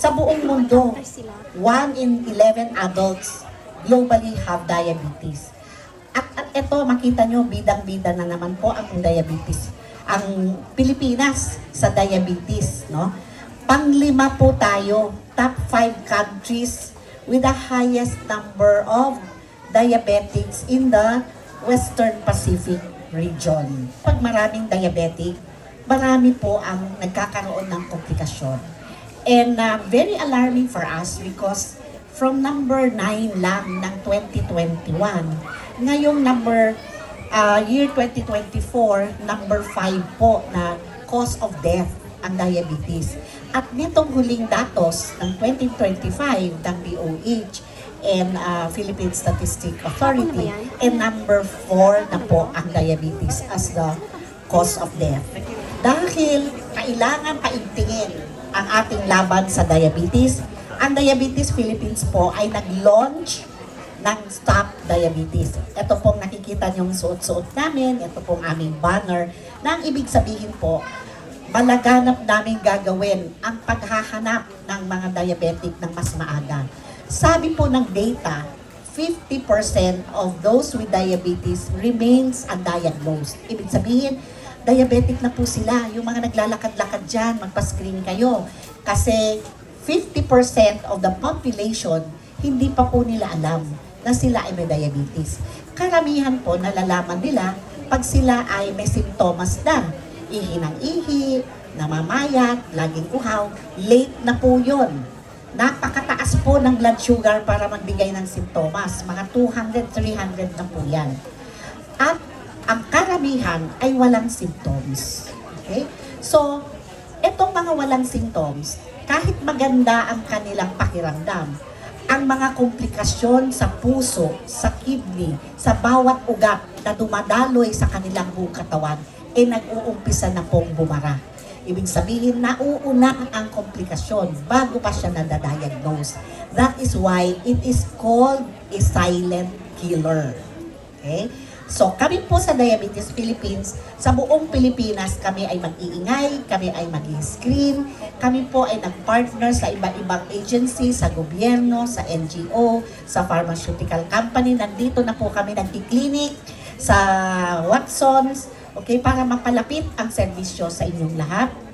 Sa buong mundo, 1 in 11 adults globally have diabetes. At, at ito, makita nyo, bidang-bida na naman po ang diabetes. Ang Pilipinas sa diabetes, no? Panglima po tayo, top 5 countries with the highest number of diabetics in the Western Pacific region. Pag maraming diabetic, marami po ang nagkakaroon ng komplikasyon. And uh, very alarming for us because from number 9 lang ng 2021, ngayong number uh, year 2024, number 5 po na cause of death ang diabetes. At nitong huling datos ng 2025 ng DOH and uh, Philippine Statistic Authority, and number 4 na po ang diabetes as the cause of death. Dahil kailangan paigtingin ang ating laban sa diabetes, ang Diabetes Philippines po ay nag-launch ng Stop Diabetes. Ito pong nakikita niyong suot-suot namin, ito pong aming banner, na ang ibig sabihin po, malaganap namin gagawin ang paghahanap ng mga diabetic ng mas maaga. Sabi po ng data, 50% of those with diabetes remains undiagnosed. Ibig sabihin, diabetic na po sila. Yung mga naglalakad-lakad dyan, magpa-screen kayo. Kasi 50% of the population, hindi pa po nila alam na sila ay may diabetes. Karamihan po nalalaman nila pag sila ay may simptomas na. Ihi ng ihi, namamayat, laging uhaw, late na po yun. Napakataas po ng blood sugar para magbigay ng simptomas. Mga 200, 300 na po yan. At ang karamihan ay walang symptoms. Okay? So, itong mga walang symptoms, kahit maganda ang kanilang pakiramdam, ang mga komplikasyon sa puso, sa kidney, sa bawat ugat na dumadaloy sa kanilang buong katawan, ay nag-uumpisa na pong bumara. Ibig sabihin, nauuna ang komplikasyon bago pa siya nadadiagnose. That is why it is called a silent killer. Okay? So, kami po sa Diabetes Philippines, sa buong Pilipinas, kami ay mag-iingay, kami ay mag-screen, kami po ay nag-partner sa iba-ibang agency, sa gobyerno, sa NGO, sa pharmaceutical company. Nandito na po kami nagki-clinic sa Watsons, okay, para mapalapit ang serbisyo sa inyong lahat.